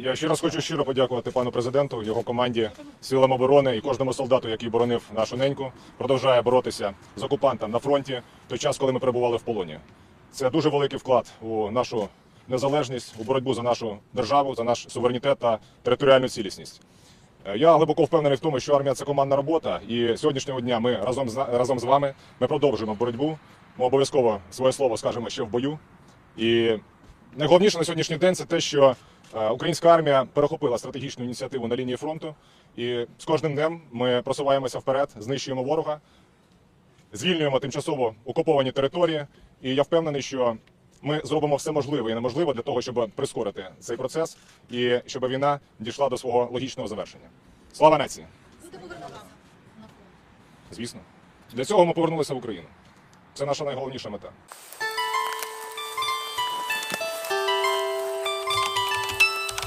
Я ще раз хочу щиро подякувати пану президенту, його команді, силам оборони і кожному солдату, який боронив нашу неньку, продовжує боротися з окупантом на фронті в той час, коли ми перебували в полоні. Це дуже великий вклад у нашу незалежність, у боротьбу за нашу державу, за наш суверенітет та територіальну цілісність. Е, Я глибоко впевнений в тому, що армія це командна робота, і сьогоднішнього дня ми разом з разом з вами ми продовжуємо боротьбу. Ми обов'язково своє слово скажемо ще в бою. І найголовніше на сьогоднішній день це те, що е, українська армія перехопила стратегічну ініціативу на лінії фронту, і з кожним днем ми просуваємося вперед, знищуємо ворога, звільнюємо тимчасово окуповані території. І я впевнений, що ми зробимо все можливе і неможливе для того, щоб прискорити цей процес і щоб війна дійшла до свого логічного завершення. Слава нації! Звісно, для цього ми повернулися в Україну. Це наша найголовніша мета.